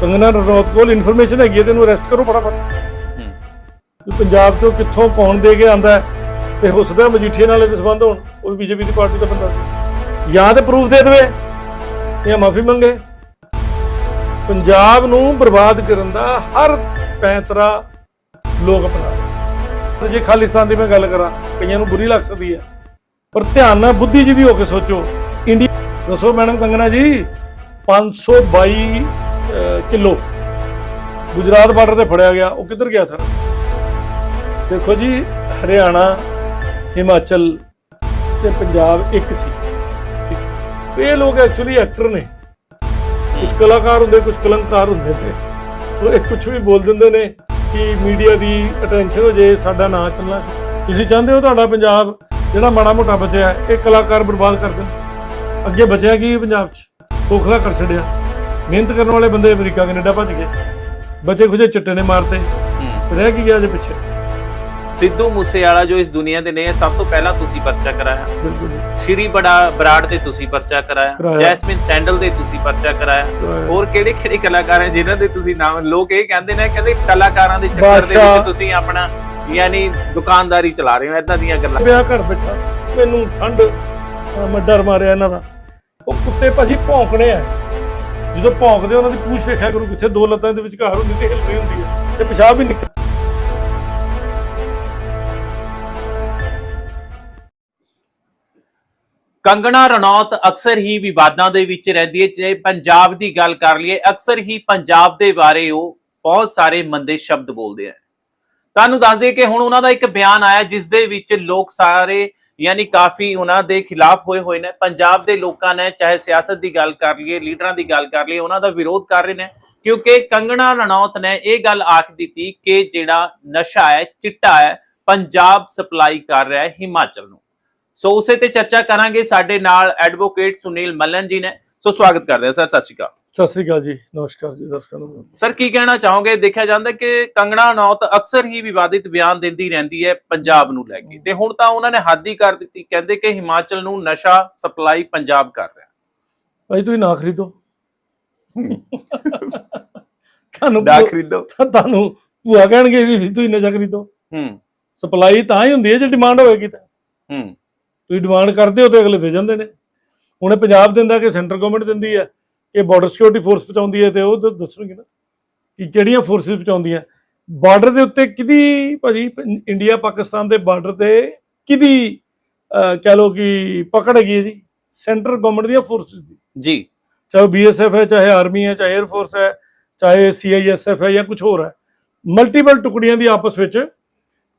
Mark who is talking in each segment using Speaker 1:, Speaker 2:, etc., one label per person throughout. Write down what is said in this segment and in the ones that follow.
Speaker 1: ਕੰਗਨਾ ਰਣੌਤ ਕੋਲ ਇਨਫੋਰਮੇਸ਼ਨ ਹੈਗੀ ਹੈ ਤੇ ਇਹਨੂੰ ਅਰੈਸਟ ਕਰੋ ਫਟਾਫਟ।
Speaker 2: ਹੂੰ।
Speaker 1: ਵੀ ਪੰਜਾਬ ਤੋਂ ਕਿੱਥੋਂ ਕੌਣ ਦੇ ਕੇ ਆਂਦਾ ਤੇ ਹੋ ਸਕਦਾ ਮਜੀਠੀਏ ਨਾਲ ਇਹਦੇ ਸੰਬੰਧ ਹੋਣ ਉਹ ਵੀ ਬੀਜੇਪੀ ਦੀ ਪਾਰਟੀ ਦਾ ਬੰਦਾ ਸੀ। ਜਾਂ ਤੇ ਪ੍ਰੂਫ ਦੇ ਦੇਵੇ ਜਾਂ ਮਾਫੀ ਮੰਗੇ। ਪੰਜਾਬ ਨੂੰ ਬਰਬਾਦ ਕਰਨ ਦਾ ਹਰ ਪੈਂਤਰਾ ਲੋਕ ਅਪਣਾ ਤੇ ਜੇ ਖਾਲਿਸਤਾਨ ਦੀ ਮੈਂ ਗੱਲ ਕਰਾਂ ਕਈਆਂ ਨੂੰ ਬੁਰੀ ਲੱਗ ਸਕਦੀ ਹੈ। ਪਰ ਧਿਆਨ ਨਾਲ ਬੁੱਧੀਜੀਵੀ ਹੋ ਕੇ ਸੋਚੋ। ਇੰਡੀਆ ਦੱਸੋ ਮੈਡਮ ਕੰਗਨਾ ਜੀ 522 ਅਹ, ਕਿਲੋ। ਗੁਜਰਾਤ ਬਾਰਡਰ ਤੇ ਫੜਿਆ ਗਿਆ। ਉਹ ਕਿੱਧਰ ਗਿਆ ਸਰ? ਦੇਖੋ ਜੀ ਹਰਿਆਣਾ ਹਿਮਾਚਲ ਤੇ ਪੰਜਾਬ ਇੱਕ ਸੀ। ਇਹ ਲੋਕ ਐਕਚੁਅਲੀ ਐਕਟਰ ਨੇ। ਕੁਝ ਕਲਾਕਾਰ ਹੁੰਦੇ ਕੁਝ ਕਲੰਕਾਰ ਹੁੰਦੇ ਨੇ। ਸੋ ਇਹ ਕੁਝ ਵੀ ਬੋਲ ਦਿੰਦੇ ਨੇ ਕਿ ਮੀਡੀਆ ਦੀ ਅਟੈਂਸ਼ਨ ਹੋ ਜੇ ਸਾਡਾ ਨਾਂ ਚੱਲਣਾ ਤੁਸੀਂ ਚਾਹੁੰਦੇ ਹੋ ਤੁਹਾਡਾ ਪੰਜਾਬ ਜਿਹੜਾ ਮਾੜਾ ਮੋਟਾ ਬਚਿਆ ਇਹ ਕਲਾਕਾਰ ਬਰਬਾਦ ਕਰ ਦੇਣ? ਅੱਗੇ ਬਚਿਆ ਕੀ ਪੰਜਾਬ 'ਚ? ਖੋਖਲਾ ਕਰ ਛੱਡਿਆ। ਮਿਹਨਤ ਕਰਨ ਵਾਲੇ ਬੰਦੇ ਅਮਰੀਕਾ ਕੈਨੇਡਾ ਭੱਜ ਗਏ। ਬਚੇ ਖੁਜੇ ਚਿੱਟੇ ਨੇ ਮਾਰਤੇ। ਰਹਿ ਕੀ ਗਿਆ ਜੇ ਪਿੱਛੇ?
Speaker 2: ਸਿੱਧੂ ਮੂਸੇਵਾਲਾ ਜੋ ਇਸ ਦੁਨੀਆ ਦੇ ਨੇ ਸਭ ਤੋਂ ਪਹਿਲਾਂ ਤੁਸੀਂ ਪਰਚਾ ਕਰਾਇਆ।
Speaker 1: ਬਿਲਕੁਲ।
Speaker 2: ਸ਼੍ਰੀ ਬੜਾ ਬਰਾੜ ਤੇ ਤੁਸੀਂ ਪਰਚਾ ਕਰਾਇਆ। ਜੈਸਮਿਨ ਸੈਂਡਲ ਦੇ ਤੁਸੀਂ ਪਰਚਾ ਕਰਾਇਆ। ਹੋਰ ਕਿਹੜੇ ਕਿਹੜੇ ਕਲਾਕਾਰ ਹੈ ਜਿਨ੍ਹਾਂ ਦੇ ਤੁਸੀਂ ਨਾਮ ਲੋਕ ਇਹ ਕਹਿੰਦੇ ਨੇ ਕਹਿੰਦੇ ਕਲਾਕਾਰਾਂ ਦੇ ਚੱਕਰ ਦੇ। ਵਿੱਚ ਤੁਸੀਂ ਆਪਣਾ ਯਾਨੀ ਦੁਕਾਨਦਾਰੀ ਚਲਾ ਰਹੇ ਹੋ ਇਦਾਂ ਦੀਆਂ ਗੱਲਾਂ।
Speaker 1: ਵਿਆਹ ਘਰ ਬੈਠਾ। ਮੈਨੂੰ ਠੰਡ ਮੈਂ ਡਰ ਮਾਰਿਆ ਇਹਨਾਂ ਦਾ। ਉਹ ਕੁੱਤੇ ਭਾਜੀ ਭੌਂਕਣੇ ਆ। ਜਦੋਂ ਭੌਂਕਦੇ ਉਹਨਾਂ ਦੀ ਪੂਛ ਵੇਖਿਆ ਕਰੋ ਕਿੱਥੇ ਦੋ ਲੱਤਾਂ ਦੇ ਵਿਚਕਾਰ ਹੁੰਦੀ ਤੇ ਹਿੱਲ ਰਹੀ ਹੁੰਦੀ ਹੈ ਤੇ ਪਿਸ਼ਾਬ ਵੀ ਨਿਕਲ
Speaker 2: ਕੰਗਣਾ ਰਣੌਤ ਅਕਸਰ ਹੀ ਵਿਵਾਦਾਂ ਦੇ ਵਿੱਚ ਰਹਿੰਦੀ ਹੈ। ਜੇ ਪੰਜਾਬ ਦੀ ਗੱਲ ਕਰ ਲਈਏ, ਅਕਸਰ ਹੀ ਪੰਜਾਬ ਦੇ ਬਾਰੇ ਉਹ ਬਹੁਤ ਸਾਰੇ ਮੰਦੇ ਸ਼ਬਦ ਬੋਲਦੇ ਆ। ਤੁਹਾਨੂੰ ਦੱਸ ਦਈਏ ਕਿ ਹੁਣ ਉਹਨਾਂ ਦਾ ਇੱਕ ਬਿਆਨ ਆਇਆ, ਜਿਸ ਦੇ ਵਿੱਚ ਲੋਕ ਸਾਰੇ ਯਾਨੀ ਕਾਫੀ ਉਹਨਾਂ ਦੇ ਖਿਲਾਫ ਹੋਏ ਹੋਏ ਨੇ। ਪੰਜਾਬ ਦੇ ਲੋਕਾਂ ਨੇ, ਚਾਹੇ ਸਿਆਸਤ ਦੀ ਗੱਲ ਕਰ ਲਈਏ, ਲੀਡਰਾਂ ਦੀ ਗੱਲ ਕਰ ਲਈਏ, ਉਹਨਾਂ ਦਾ ਵਿਰੋਧ ਕਰ ਰਹੇ ਨੇ। ਕਿਉਂਕਿ ਕੰਗਣਾ ਰਣੌਤ ਨੇ ਇਹ ਗੱਲ ਆਖ ਦਿੱਤੀ ਕਿ ਜਿਹੜਾ ਨਸ਼ਾ ਹੈ, ਚਿੱਟਾ ਹੈ, ਪੰਜਾਬ ਸਪਲਾਈ ਕਰ ਰਿਹਾ ਹੈ ਹਿਮਾਚਲ ਨੂੰ। ਸੋ ਉਸੇ ਤੇ ਚਰਚਾ ਕਰਾਂਗੇ। ਸਾਡੇ ਨਾਲ ਐਡਵੋਕੇਟ ਸੁਨੀਲ ਮੱਲਨ ਜੀ ਨੇ। ਸੋ ਸਵਾਗਤ ਕਰਦੇ ਹਾਂ ਸਰ, ਸਤਿ ਸ਼੍ਰੀ ਅਕਾਲ।
Speaker 1: ਸਤਿ ਸ੍ਰੀ ਅਕਾਲ ਜੀ ਨਮਸਕਾਰ ਜੀ ਦਰਸ਼ਕਾਂ ਨੂੰ।
Speaker 2: ਸਰ ਕੀ ਕਹਿਣਾ ਚਾਹੋਗੇ? ਦੇਖਿਆ ਜਾਂਦਾ ਕਿ ਕੰਗਣਾ ਰਣੌਤ ਅਕਸਰ ਹੀ ਵਿਵਾਦਿਤ ਬਿਆਨ ਦਿੰਦੀ ਰਹਿੰਦੀ ਹੈ ਪੰਜਾਬ ਨੂੰ ਲੈ ਕੇ। ਤੇ ਹੁਣ ਤਾਂ ਉਹਨਾਂ ਨੇ ਹੱਦ ਹੀ ਕਰ ਦਿੱਤੀ। ਕਹਿੰਦੇ ਕਿ ਹਿਮਾਚਲ ਨੂੰ ਨਸ਼ਾ ਸਪਲਾਈ ਪੰਜਾਬ ਕਰ ਰਿਹਾ।
Speaker 1: ਭਾਈ ਤੁਸੀਂ ਨਾ ਖਰੀਦੋ। ਤੁਹਾਨੂੰ
Speaker 2: ਨਾ ਖਰੀਦੋ।
Speaker 1: ਤੁਹਾਨੂੰ ਭੂਆ ਕਹਿਣਗੇ ਵੀ ਤੁਸੀਂ ਨਸ਼ਾ ਖਰੀਦੋ।
Speaker 2: ਹੂੰ।
Speaker 1: ਸਪਲਾਈ ਤਾਂ ਹੀ ਹੁੰਦੀ ਹੈ ਜੇ ਡਿਮਾਂਡ ਹੋਏਗੀ ਤਾਂ।
Speaker 2: ਹੂੰ।
Speaker 1: ਤੁਸੀਂ ਡਿਮਾਂਡ ਕਰਦੇ ਹੋ ਤੇ ਅਗਲੇ ਦੇ ਜਾਂਦੇ ਨੇ। ਹੁਣ ਇਹ ਪੰਜਾਬ ਦਿੰਦਾ ਕਿ ਸੈਂਟਰ ਗਵਰਨਮੈਂਟ ਦਿੰਦੀ ਹੈ। ਕਿ ਬਾਰਡਰ ਸਿਕਿਉਰਿਟੀ ਫੋਰਸ ਪਹੁੰਚਾਉਂਦੀ ਹੈ ਤੇ ਉਹ ਦੱਸਣਗੇ ਨਾ ਕਿ ਕਿਹੜੀਆਂ ਫੋਰਸਿਸ ਪਹੁੰਚਾਉਂਦੀਆਂ। ਬਾਰਡਰ ਦੇ ਉੱਤੇ ਕਿਹਦੀ ਭਾਜੀ ਇੰਡੀਆ ਪਾਕਿਸਤਾਨ ਦੇ ਬਾਰਡਰ ਤੇ ਕਿਹਦੀ ਅਹ, ਕਹਿ ਲੋ ਕਿ ਪਕੜ ਹੈ ਜੀ? ਸੈਂਟਰ ਗਵਰਨਮੈਂਟ ਦੀਆਂ ਫੋਰਸਿਸ ਦੀ।
Speaker 2: ਜੀ।
Speaker 1: ਚਾਹੇ ਬੀਐਸਐਫ ਹੈ ਚਾਹੇ ਆਰਮੀ ਹੈ ਚਾਹੇ 에ਅਰ ਫੋਰਸ ਹੈ ਚਾਹੇ ਸੀਆਈਐਸਐਫ ਹੈ ਜਾਂ ਕੁਝ ਹੋਰ ਹੈ। ਮਲਟੀਪਲ ਟੁਕੜੀਆਂ ਦੀ ਆਪਸ ਵਿੱਚ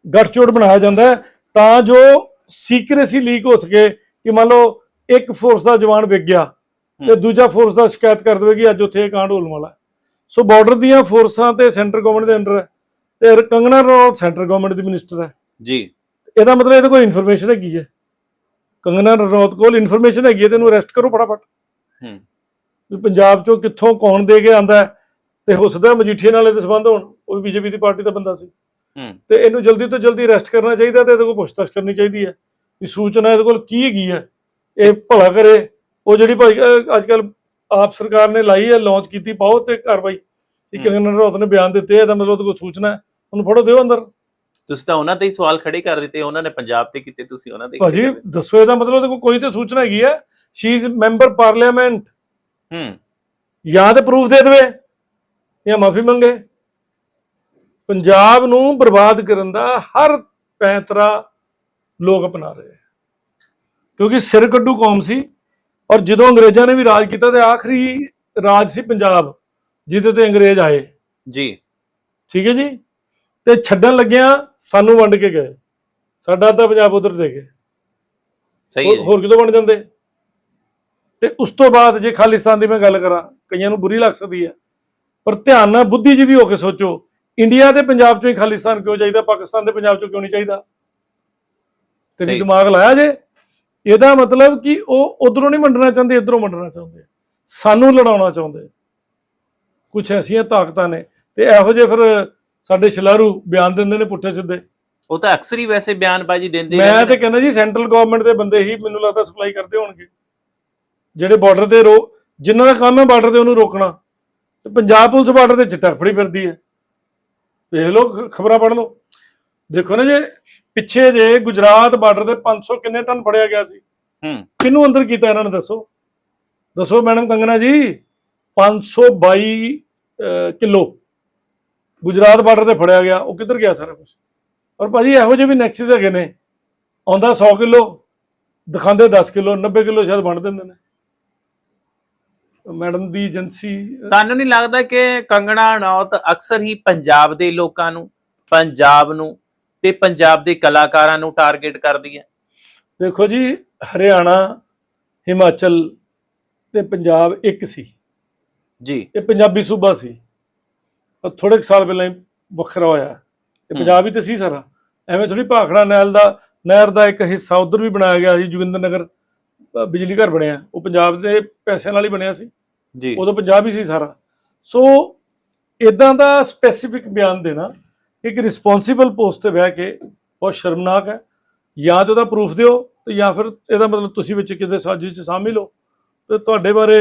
Speaker 1: ਗੱਠਜੋੜ ਬਣਾਇਆ ਜਾਂਦਾ ਤਾਂ ਜੋ ਸੀਕ੍ਰੇਸੀ ਲੀਕ ਹੋ ਸਕੇ ਕਿ ਮੰਨ ਲਓ ਇੱਕ ਫੋਰਸ ਦਾ ਜਵਾਨ ਵਿਕ ਗਿਆ। ਤੇ। ਦੂਜਾ ਫੋਰਸ ਦਾ ਸ਼ਿਕਾਇਤ ਕਰ ਦੇਵੇ ਕਿ ਅੱਜ ਉੱਥੇ ਇਹ ਕਾਂਡ ਹੋਣ ਵਾਲਾ ਸੋ ਬਾਰਡਰ ਦੀਆਂ ਫੋਰਸਾਂ ਤੇ ਸੈਂਟਰ ਗਵਰਨਮੈਂਟ ਦੇ ਅੰਡਰ ਹੈ ਤੇ ਕੰਗਨਾ ਰਣੌਤ ਸੈਂਟਰ ਗਵਰਨਮੈਂਟ ਦੀ ਮਿਨਿਸਟਰ ਹੈ।
Speaker 2: ਜੀ।
Speaker 1: ਇਹਦਾ ਮਤਲਬ ਇਹਦੇ ਕੋਲ ਇਨਫੋਰਮੇਸ਼ਨ ਹੈਗੀ ਹੈ। ਕੰਗਨਾ ਰਣੌਤ ਕੋਲ ਇਨਫੋਰਮੇਸ਼ਨ ਹੈਗੀ ਹੈ ਤੇ ਇਹਨੂੰ ਅਰੈਸਟ ਕਰੋ ਫਟਾਫਟ।
Speaker 2: ਹੂੰ।
Speaker 1: ਵੀ ਪੰਜਾਬ ਚੋਂ ਕਿੱਥੋਂ ਕੌਣ ਦੇ ਕੇ ਆਂਦਾ ਤੇ ਹੋ ਸਕਦਾ ਮਜੀਠੀਏ ਨਾਲ ਇਹਦੇ ਸੰਬੰਧ ਹੋਣ। ਉਹ ਵੀ ਬੀਜੇਪੀ ਦੀ ਪਾਰਟੀ ਦਾ ਬੰਦਾ ਸੀ।
Speaker 2: ਹੂੰ।
Speaker 1: ਤੇ ਇਹਨੂੰ ਜਲਦੀ ਤੋਂ ਜਲਦੀ ਅਰੈਸਟ ਕਰਨਾ ਚਾਹੀਦਾ ਤੇ ਇਹਦੇ ਕੋਲ ਪੁੱਛਤਾਛ ਕਰਨੀ ਚਾਹੀਦੀ ਹੈ। ਵੀ ਸੂਚਨਾ ਇਹਦੇ ਕੋਲ ਕੀ ਹੈਗੀ ਹੈ। ਇਹ ਭਲਾ ਕਰੇ। ਉਹ ਜਿਹੜੀ ਭਾਈ ਅੱਜ ਕੱਲ ਆਪ ਸਰਕਾਰ ਨੇ ਲਾਈ ਹੈ ਲਾਂਚ ਕੀਤੀ ਪਾਓ ਤੇ ਕਾਰਵਾਈ। ਕਿ
Speaker 2: ਹਮ।
Speaker 1: ਕੰਗਨਾ ਰਣੌਤ ਨੇ ਬਿਆਨ ਦਿੱਤੇ ਇਹਦਾ ਮਤਲਬ ਉਹਦੇ ਕੋਲ ਸੂਚਨਾ ਹੈ। ਉਹਨੂੰ ਫੜੋ ਦਿਓ ਅੰਦਰ।
Speaker 2: ਤੁਸੀਂ ਤਾਂ ਉਹਨਾਂ ਤੇ ਹੀ ਸਵਾਲ ਖੜੇ ਕਰ ਦਿੱਤੇ ਉਹਨਾਂ ਨੇ ਪੰਜਾਬ ਤੇ ਕੀਤੇ ਤੁਸੀਂ ਉਹਨਾਂ ਤੇ
Speaker 1: ਭਾਜੀ ਦੱਸੋ ਇਹਦਾ ਮਤਲਬ ਉਹਦੇ ਕੋਲ ਕੋਈ ਤੇ ਸੂਚਨਾ ਹੈਗੀ ਹੈ। ਸ਼ੀ ਇਜ਼ ਮੈਂਬਰ ਪਾਰਲੀਮੈਂਟ
Speaker 2: ਹੂੰ।
Speaker 1: ਜਾਂ ਤੇ ਪ੍ਰੂਫ ਦੇ ਦੇਵੇ ਜਾਂ ਮਾਫੀ ਮੰਗੇ। ਪੰਜਾਬ ਨੂੰ ਬਰਬਾਦ ਕਰਨ ਦਾ ਹਰ ਪੈਂਤਰਾ ਲੋਕ ਅਪਣਾ ਰਹੇ। ਕਿਉਂਕਿ ਸਿਰ ਕੱਢੂ ਕੌਮ ਸੀ। ਔਰ ਜਦੋਂ ਅੰਗਰੇਜ਼ਾਂ ਨੇ ਵੀ ਰਾਜ ਕੀਤਾ ਤੇ ਆਖਰੀ ਰਾਜ ਸੀ ਪੰਜਾਬ ਜਿਹਦੇ ਤੇ ਅੰਗਰੇਜ਼ ਆਏ।
Speaker 2: ਜੀ।
Speaker 1: ਠੀਕ ਹੈ ਜੀ? ਤੇ ਛੱਡਣ ਲੱਗਿਆ ਸਾਨੂੰ ਵੰਡ ਕੇ ਗਏ। ਸਾਡਾ ਤਾਂ ਪੰਜਾਬ ਉਧਰ ਦੇ ਗਏ।
Speaker 2: ਸਹੀ ਹੈ
Speaker 1: ਹੋਰ ਕਿਤੋਂ ਬਣ ਜਾਂਦੇ? ਤੇ ਉਸ ਤੋਂ ਬਾਅਦ ਜੇ ਖਾਲਿਸਤਾਨ ਦੀ ਮੈਂ ਗੱਲ ਕਰਾਂ ਕਈਆਂ ਨੂੰ ਬੁਰੀ ਲੱਗ ਸਕਦੀ ਹੈ। ਪਰ ਧਿਆਨ ਨਾਲ ਬੁੱਧੀਜੀਵੀ ਹੋ ਕੇ ਸੋਚੋ ਇੰਡੀਆ ਦੇ ਪੰਜਾਬ ਚੋਂ ਹੀ ਖਾਲਿਸਤਾਨ ਕਿਉਂ ਚਾਹੀਦਾ ਪਾਕਿਸਤਾਨ ਦੇ ਪੰਜਾਬ ਚੋਂ ਕਿਉਂ ਨਹੀਂ ਚਾਹੀਦਾ? ਤੇ। ਦਿਮਾਗ ਲਾਇਆ ਜੇ। ਇਹਦਾ ਮਤਲਬ ਕਿ ਉਹ ਉਧਰੋਂ ਨਹੀਂ ਵੰਡਣਾ ਚਾਹੁੰਦੇ ਇਧਰੋਂ ਵੰਡਣਾ ਚਾਹੁੰਦੇ। ਸਾਨੂੰ ਲੜਾਉਣਾ ਚਾਹੁੰਦੇ। ਕੁਝ ਐਸੀਆਂ ਤਾਕਤਾਂ ਨੇ ਤੇ ਇਹੋ ਜਿਹੇ ਫਿਰ ਸਾਡੇ ਸ਼ਿਲਾਰੂ ਬਿਆਨ ਦਿੰਦੇ ਨੇ ਪੁੱਠੇ ਸਿੱਧੇ।
Speaker 2: ਉਹ ਤਾਂ ਅਕਸਰ ਹੀ ਵੈਸੇ ਬਿਆਨਬਾਜ਼ੀ ਦਿੰਦੇ
Speaker 1: ਮੈਂ ਤੇ। ਕਹਿੰਦਾ ਜੀ ਸੈਂਟਰਲ ਗਵਰਨਮੈਂਟ ਦੇ ਬੰਦੇ ਹੀ ਮੈਨੂੰ ਲੱਗਦਾ ਸਪਲਾਈ ਕਰਦੇ ਹੋਣਗੇ। ਜਿਹੜੇ ਬਾਰਡਰ ਤੇ ਰੋ ਜਿਨ੍ਹਾਂ ਦਾ ਕੰਮ ਹੈ ਬਾਰਡਰ ਤੇ ਉਹਨੂੰ ਰੋਕਣਾ। ਤੇ ਪੰਜਾਬ ਪੁਲਿਸ ਬਾਰਡਰ ਤੇ ਚਿੱਟਾ ਫੜੀ ਫਿਰਦੀ ਹੈ। ਵੇਖ ਲਓ ਖਬਰਾਂ ਪੜ੍ਹ ਲਓ। ਦੇਖੋ ਨਾ ਜੇ ਪਿੱਛੇ ਜੇ ਗੁਜਰਾਤ ਬਾਰਡਰ ਤੇ 500 ਕਿੰਨੇ ਟਨ ਫੜਿਆ ਗਿਆ ਸੀ?
Speaker 2: ਹੂੰ।
Speaker 1: ਕਿਹਨੂੰ ਅੰਦਰ ਕੀਤਾ ਇਹਨਾਂ ਨੇ ਦੱਸੋ? ਦੱਸੋ ਮੈਡਮ ਕੰਗਨਾ ਜੀ 522 ਅਹ, ਕਿਲੋ। ਗੁਜਰਾਤ ਬਾਰਡਰ ਤੇ ਫੜਿਆ ਗਿਆ ਉਹ ਕਿੱਧਰ ਗਿਆ ਸਾਰਾ ਕੁਝ ਔਰ ਭਾਜੀ ਇਹੋ ਜਿਹੇ ਵੀ ਨੈਕਸਸ ਹੈਗੇ ਨੇ। ਆਉਂਦਾ 100 ਕਿਲੋ ਦਿਖਾਉਂਦੇ 10 ਕਿਲੋ 90 ਕਿਲੋ ਸ਼ਾਇਦ ਵੰਡ ਦਿੰਦੇ ਨੇ। ਮੈਡਮ ਦੀ ਏਜੰਸੀ
Speaker 2: ਤੁਹਾਨੂੰ ਨਹੀਂ ਲੱਗਦਾ ਕਿ ਕੰਗਣਾ ਰਣੌਤ ਅਕਸਰ ਹੀ ਪੰਜਾਬ ਦੇ ਲੋਕਾਂ ਨੂੰ ਪੰਜਾਬ ਨੂੰ ਤੇ ਪੰਜਾਬ ਦੇ ਕਲਾਕਾਰਾਂ ਨੂੰ ਟਾਰਗੇਟ ਕਰਦੀ ਹੈ?
Speaker 1: ਦੇਖੋ ਜੀ ਹਰਿਆਣਾ ਹਿਮਾਚਲ ਤੇ ਪੰਜਾਬ ਇੱਕ ਸੀ।
Speaker 2: ਜੀ।
Speaker 1: ਇਹ ਪੰਜਾਬੀ ਸੂਬਾ ਸੀ। ਪਰ ਥੋੜੇ ਸਾਲ ਪਹਿਲਾਂ ਵੱਖਰਾ ਹੋਇਆ। ਤੇ। ਪੰਜਾਬ ਹੀ ਤੇ ਸੀ ਸਾਰਾ। ਐਵੇਂ ਥੋੜੀ ਭਾਖੜਾ ਨਹਿਰ ਦਾ ਨਹਿਰ ਦਾ ਇੱਕ ਹਿੱਸਾ ਉਧਰ ਵੀ ਬਣਾਇਆ ਗਿਆ ਸੀ ਜੋਗਿੰਦਰ ਨਗਰ ਬਿਜਲੀ ਘਰ ਬਣਿਆ। ਉਹ ਪੰਜਾਬ ਦੇ ਪੈਸਿਆਂ ਨਾਲ ਹੀ ਬਣਿਆ ਸੀ।
Speaker 2: ਜੀ।
Speaker 1: ਉਦੋਂ ਪੰਜਾਬ ਹੀ ਸੀ ਸਾਰਾ। ਸੋ ਇਦਾਂ ਦਾ ਸਪੈਸੀਫਿਕ ਬਿਆਨ ਦੇਣਾ ਇੱਕ ਰਿਸਪੌਂਸਿਬਲ ਪੋਸਟ ਤੇ ਬਹਿ ਕੇ ਬਹੁਤ ਸ਼ਰਮਨਾਕ ਹੈ। ਜਾਂ ਤੇ ਉਹਦਾ ਪ੍ਰੂਫ ਦਿਓ ਤੇ ਜਾਂ ਫਿਰ ਇਹਦਾ ਮਤਲਬ ਤੁਸੀਂ ਵਿੱਚ ਕਿਤੇ ਸਾਜ਼ਿਸ਼ 'ਚ ਸ਼ਾਮਿਲ ਹੋ ਤੇ ਤੁਹਾਡੇ ਬਾਰੇ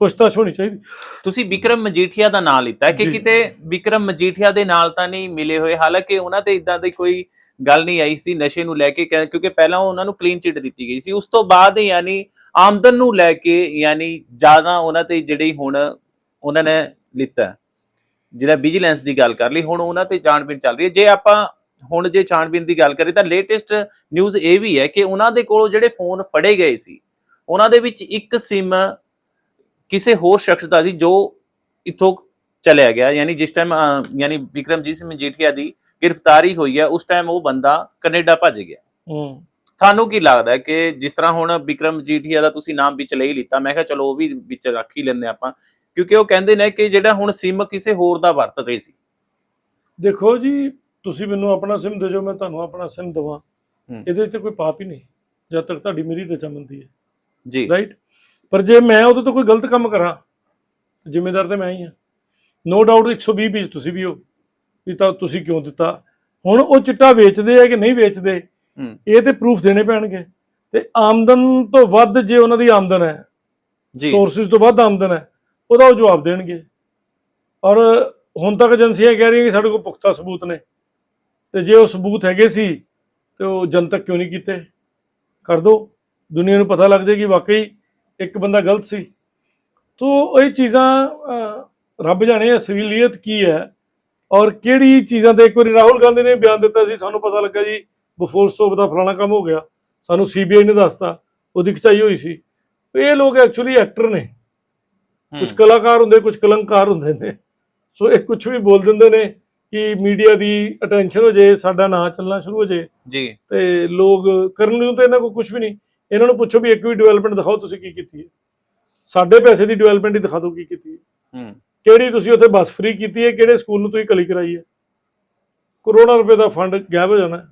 Speaker 1: ਪੁੱਛਤਾਛ ਹੋਣੀ ਚਾਹੀਦੀ।
Speaker 2: ਤੁਸੀਂ ਵਿਕਰਮ ਮਜੀਠੀਆ ਦਾ ਨਾਮ ਲਿੱਤਾ ਕਿ। ਕਿਤੇ ਵਿਕਰਮ ਮਜੀਠੀਆ ਦੇ ਨਾਲ ਤਾਂ ਨਹੀਂ ਮਿਲੇ ਹੋਏ। ਹਾਲਾਂਕਿ ਉਹਨਾਂ ਤੇ ਇਦਾਂ ਦੀ ਕੋਈ ਗੱਲ ਨਹੀਂ ਆਈ ਸੀ ਨਸ਼ੇ ਨੂੰ ਲੈ ਕੇ ਕਿਉਂਕਿ ਪਹਿਲਾਂ ਉਹਨਾਂ ਨੂੰ ਕਲੀਨ ਚਿੱਟ ਦਿੱਤੀ ਗਈ ਸੀ। ਉਸ ਤੋਂ ਬਾਅਦ ਯਾਨੀ ਆਮਦਨ ਨੂੰ ਲੈ ਕੇ ਯਾਨੀ ਜ਼ਿਆਦਾ ਉਹਨਾਂ ਤੇ ਜਿਹੜੀ ਹੁਣ ਉਹਨਾਂ ਨੇ ਲਿੱਤਾ। ਜਿਹਦਾ ਵਿਜੀਲੈਂਸ ਦੀ ਗੱਲ ਕਰ ਲਈ ਹੁਣ ਉਹਨਾਂ ਤੇ ਜਾਂਚਬੀਨ ਚੱਲ ਰਹੀ ਹੈ। ਜੇ ਆਪਾਂ ਹੁਣ ਜੇ ਛਾਣਬੀਨ ਦੀ ਗੱਲ ਕਰੀਏ ਤਾਂ ਲੇਟੈਸਟ ਨਿਊਜ਼ ਇਹ ਵੀ ਹੈ ਕਿ ਉਹਨਾਂ ਦੇ ਕੋਲੋਂ ਜਿਹੜੇ ਫੋਨ ਫੜੇ ਗਏ ਸੀ ਉਹਨਾਂ ਦੇ ਵਿੱਚ ਇੱਕ ਸਿਮ ਕਿਸੇ ਹੋਰ ਸ਼ਖਸ ਦਾ ਸੀ ਜੋ ਇਥੋਂ ਚਲਿਆ ਗਿਆ। ਯਾਨੀ ਜਿਸ ਟਾਈਮ ਯਾਨੀ ਵਿਕਰਮਜੀਤ ਸਿੰਘ ਮਜੀਠੀਆ ਦੀ ਗ੍ਰਿਫਤਾਰੀ ਹੋਈ ਹੈ ਉਸ ਟਾਈਮ ਉਹ ਬੰਦਾ ਕੈਨੇਡਾ ਭੱਜ ਗਿਆ।
Speaker 1: ਹੂੰ।
Speaker 2: ਤੁਹਾਨੂੰ ਕੀ ਲੱਗਦਾ ਕਿ ਜਿਸ ਤਰ੍ਹਾਂ ਹੁਣ ਵਿਕਰਮ ਮਜੀਠੀਆ ਦਾ ਤੁਸੀਂ ਨਾਮ ਵਿੱਚ ਲੈ ਹੀ ਲਿੱਤਾ ਮੈਂ ਕਿਹਾ ਚਲੋ ਉਹ ਵੀ ਵਿੱਚ ਰੱਖ ਹੀ ਲੈਂਦੇ ਆਪਾਂ। ਕਿਉਂਕਿ ਉਹ ਕਹਿੰਦੇ ਨੇ ਕਿ ਜਿਹੜਾ ਹੁਣ ਸਿਮ ਕਿਸੇ ਹੋਰ ਦਾ ਵਰਤ ਰਹੇ ਸੀ।
Speaker 1: ਦੇਖੋ ਜੀ ਤੁਸੀਂ ਮੈਨੂੰ ਆਪਣਾ ਸਿਮ ਦੇ ਜੋ ਮੈਂ ਤੁਹਾਨੂੰ ਆਪਣਾ ਸਿਮ ਦਵਾਂ। ਇਹਦੇ 'ਚ ਕੋਈ ਪਾਪ ਹੀ ਨਹੀਂ ਜਦ ਤੱਕ ਤੁਹਾਡੀ ਮੇਰੀ ਰਚਾਮੰਦੀ ਹੈ।
Speaker 2: ਜੀ।
Speaker 1: ਰਾਈਟ ਪਰ ਜੇ ਮੈਂ ਉਹਦੇ ਤੋਂ ਕੋਈ ਗਲਤ ਕੰਮ ਕਰਾਂ ਜ਼ਿੰਮੇਦਾਰ ਤੇ ਮੈਂ ਹੀ ਹਾਂ। ਨੋ ਡਾਊਟ 120 ਵਿੱਚ ਤੁਸੀਂ ਵੀ ਹੋ ਵੀ ਤਾਂ ਤੁਸੀਂ ਕਿਉਂ ਦਿੱਤਾ? ਹੁਣ ਉਹ ਚਿੱਟਾ ਵੇਚਦੇ ਆ ਕਿ ਨਹੀਂ ਵੇਚਦੇ? ਇਹ ਤੇ ਪ੍ਰੂਫ ਦੇਣੇ ਪੈਣਗੇ। ਤੇ ਆਮਦਨ ਤੋਂ ਵੱਧ ਜੇ ਉਹਨਾਂ ਦੀ ਆਮਦਨ ਹੈ
Speaker 2: ਜੀ।
Speaker 1: ਸੋਰਸਿਸ ਤੋਂ ਵੱਧ ਆਮਦਨ ਹੈ ਉਹਦਾ ਉਹ ਜਵਾਬ ਦੇਣਗੇ। ਔਰ ਹੁਣ ਤੱਕ ਏਜੰਸੀਆਂ ਕਹਿ ਰਹੀਆਂ ਕਿ ਸਾਡੇ ਕੋਲ ਪੁਖਤਾ ਸਬੂਤ ਨੇ। ਤੇ ਜੇ ਉਹ ਸਬੂਤ ਹੈਗੇ ਸੀ, ਤੇ ਉਹ ਜਨਤਕ ਕਿਉਂ ਨਹੀਂ ਕੀਤੇ? ਕਰ ਦੋ। ਦੁਨੀਆ ਨੂੰ ਪਤਾ ਲੱਗ ਜਾਏ ਕਿ ਵਾਕਈ ਇੱਕ ਬੰਦਾ ਗਲਤ ਸੀ। ਤੋ ਇਹ ਚੀਜ਼ਾਂ ਰੱਬ ਜਾਣੇ ਅਸਲੀਅਤ ਕੀ ਹੈ ਔਰ ਕਿਹੜੀ ਚੀਜ਼ਾਂ ਤੇ ਇੱਕ ਵਾਰੀ ਰਾਹੁਲ ਗਾਂਧੀ ਨੇ ਬਿਆਨ ਦਿੱਤਾ ਸੀ, ਸਾਨੂੰ ਪਤਾ ਲੱਗਾ ਜੀ, ਬਫੋਰ ਸਟੋਪ ਦਾ ਫਲਾਣਾ ਕੰਮ ਹੋ ਗਿਆ। ਸਾਨੂੰ ਸੀਬੀਆਈ ਨੇ ਦੱਸਤਾ, ਉਹਦੀ ਖਚਾਈ ਹੋਈ ਸੀ। ਇਹ ਲੋਕ ਐਕਚੁਅਲੀ ਐਕਟਰ ਨੇ। ਕੁਝ ਕਲਾਕਾਰ ਹੁੰਦੇ ਕੁਝ ਕਲੰਕਾਰ ਹੁੰਦੇ ਨੇ। ਸੋ ਇਹ ਕੁਝ ਵੀ ਬੋਲ ਦਿੰਦੇ ਨੇ ਕਿ ਮੀਡੀਆ ਦੀ ਅਟੈਂਸ਼ਨ ਹੋ ਜੇ ਸਾਡਾ ਨਾਂ ਚੱਲਣਾ ਸ਼ੁਰੂ ਹੋ ਜੇ।
Speaker 2: ਜੀ।
Speaker 1: ਤੇ ਲੋਕ ਕਰਨ ਨੂੰ ਤਾਂ ਇਹਨਾਂ ਕੋਲ ਕੁਝ ਵੀ ਨਹੀਂ। ਇਹਨਾਂ ਨੂੰ ਪੁੱਛੋ ਵੀ ਇੱਕ ਵੀ ਡਿਵੈਲਪਮੈਂਟ ਦਿਖਾਓ ਤੁਸੀਂ ਕੀ ਕੀਤੀ ਹੈ। ਸਾਡੇ ਪੈਸੇ ਦੀ ਡਿਵੈਲਪਮੈਂਟ ਹੀ ਦਿਖਾ ਦਿਓ ਕੀ ਕੀਤੀ ਹੈ।
Speaker 2: ਹੂੰ।
Speaker 1: ਕਿਹੜੀ ਤੁਸੀਂ ਉੱਥੇ ਬੱਸ ਫ੍ਰੀ ਕੀਤੀ ਹੈ ਕਿਹੜੇ ਸਕੂਲ ਨੂੰ ਤੁਸੀਂ ਕਲੀ ਕਰਾਈ ਹੈ। ਕਰੋੜਾਂ ਰੁਪਏ ਦਾ ਫੰਡ ਗਾਇਬ ਹੋ ਜਾਣਾ।